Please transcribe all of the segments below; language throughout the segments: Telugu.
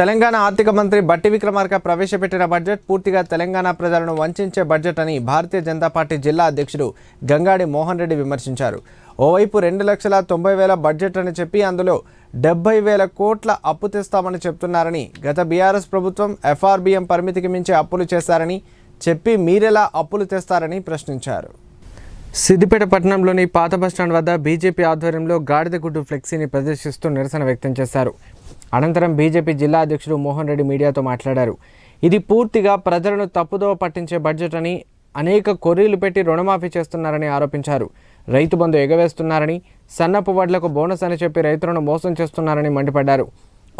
తెలంగాణ ఆర్థిక మంత్రి బట్టి విక్రమార్క ప్రవేశపెట్టిన బడ్జెట్ పూర్తిగా తెలంగాణ ప్రజలను వంచే బడ్జెట్ అని భారతీయ జనతా పార్టీ జిల్లా అధ్యక్షుడు గంగాడి మోహన్ రెడ్డి విమర్శించారు. ఓవైపు రెండు లక్షల తొంభై వేల బడ్జెట్ అని చెప్పి అందులో డెబ్బై వేల కోట్ల అప్పు తెస్తామని చెప్తున్నారని గత బీఆర్ఎస్ ప్రభుత్వం ఎఫ్ఆర్బిఎం పరిమితికి మించి అప్పులు చేశారని చెప్పి మీరెలా అప్పులు తెస్తారని ప్రశ్నించారు. సిద్దిపేట పట్టణంలోని పాత బస్టాండ్ వద్ద బీజేపీ ఆధ్వర్యంలో గాడిదగుడ్డు ఫ్లెక్సీని ప్రదర్శిస్తూ నిరసన వ్యక్తం చేశారు. అనంతరం బీజేపీ జిల్లా అధ్యక్షుడు మోహన్ రెడ్డి మీడియాతో మాట్లాడారు. ఇది పూర్తిగా ప్రజలను తప్పుదోవ పట్టించే బడ్జెట్ అని అనేక కొర్రీలు పెట్టి రుణమాఫీ చేస్తున్నారని ఆరోపించారు. రైతు బంధు ఎగవేస్తున్నారని సన్నపు వడ్లకు బోనస్ అని చెప్పి రైతులను మోసం చేస్తున్నారని మండిపడ్డారు.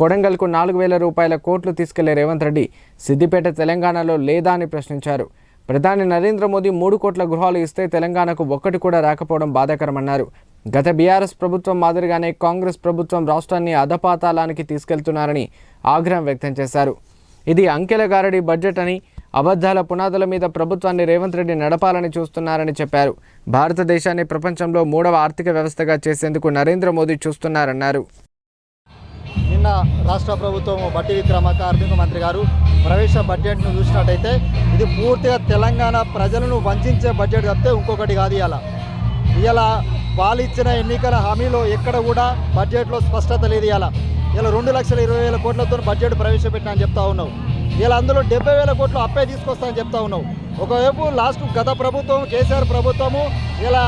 కొడంగల్కు నాలుగు వేల రూపాయల కోట్లు తీసుకెళ్ళే రేవంత్ రెడ్డి సిద్దిపేట తెలంగాణలో లేదా అని ప్రశ్నించారు. ప్రధాని నరేంద్ర మోదీ మూడు కోట్ల గృహాలు ఇస్తే తెలంగాణకు ఒక్కటి కూడా రాకపోవడం బాధాకరమన్నారు. గత బీఆర్ఎస్ ప్రభుత్వం మాదిరిగానే కాంగ్రెస్ ప్రభుత్వం రాష్ట్రాన్ని అధపాతాళానికి తీసుకెళ్తున్నారని ఆగ్రహం వ్యక్తం చేశారు. ఇది అంకెల గారడి బడ్జెట్ అని అబద్ధాల పునాదుల మీద ప్రభుత్వాన్ని రేవంత్ రెడ్డి నడపాలని చూస్తున్నారని చెప్పారు. భారతదేశాన్ని ప్రపంచంలో మూడవ ఆర్థిక వ్యవస్థగా చేసేందుకు నరేంద్ర మోదీ చూస్తున్నారన్నారు. నిన్న రాష్ట్ర ప్రభుత్వం బట్టి విక్రమక ఆర్థిక మంత్రి గారు ప్రవేశ బడ్జెట్ను చూసినట్టయితే ఇది పూర్తిగా తెలంగాణ ప్రజలను వంచే బడ్జెట్ తప్పితే ఇంకొకటి కాదు ఇలా ఇలా వాళ్ళు ఇచ్చిన ఎన్నికల హామీలో ఎక్కడ కూడా బడ్జెట్లో స్పష్టత లేదు ఇలా ఇలా రెండు లక్షల ఇరవై వేల కోట్లతో బడ్జెట్ ప్రవేశపెట్టినా అని చెప్తా ఉన్నావు. ఇలా అందులో డెబ్బై వేల కోట్లు అప్పే తీసుకొస్తా అని చెప్తా ఉన్నావు. ఒకవైపు లాస్ట్ గత ప్రభుత్వం కేసీఆర్ ప్రభుత్వము ఇలా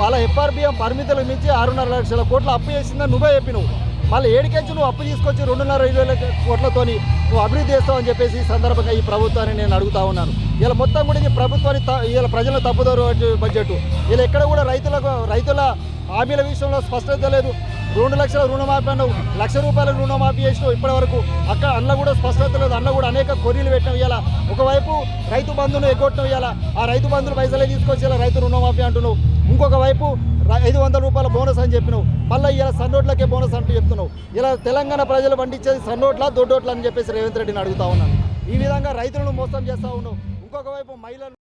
వాళ్ళ ఎఫ్ఆర్బిఎం పరిమితులు మించి ఆరున్నర లక్షల కోట్లు అప్పు చేసిందని నువ్వే చెప్పినావు. మళ్ళీ ఏడికెంచి నువ్వు అప్పు తీసుకొచ్చి రెండున్నర ఐదు వేల కోట్లతోని నువ్వు అభివృద్ధి చేస్తావు అని చెప్పేసి ఈ సందర్భంగా ఈ ప్రభుత్వాన్ని నేను అడుగుతా ఉన్నాను. ఇలా మొత్తం కూడా ఇది ప్రభుత్వాన్ని త- ఇలా ప్రజలు తప్పుదారు బడ్జెట్ ఇలా ఎక్కడ కూడా రైతులకు రైతుల హామీల విషయంలో స్పష్టత లేదు. రెండు లక్షల రుణమాఫీ అన్నావు. లక్ష రూపాయల రుణమాఫీ చేసినావు ఇప్పటి వరకు అక్కడ అందులో కూడా స్పష్టత లేదు. అందులో కూడా అనేక కొర్రీలు పెట్టినాం ఇవ్వాలా ఒకవైపు రైతు బంధును ఎగ్గొట్టడం ఇవ్వాలా ఆ రైతు బంధువులు పైసలే తీసుకొచ్చి ఇలా రైతు రుణమాఫీ అంటున్నావు. ఇంకొక వైపు ఐదు వందల రూపాయల బోనస్ అని చెప్పినావు. మళ్ళీ ఇలా సన్నోట్లకే బోనస్ అంటూ చెప్తున్నావు. ఇలా తెలంగాణ ప్రజలు పండించేది సన్నోట్ల దొడ్డోట్ల అని చెప్పేసి రేవంత్ రెడ్డిని అడుగుతా ఉన్నాను. ఈ విధంగా రైతులను మోసం చేస్తూ ఉన్నావు. ఇంకొక వైపు మహిళలు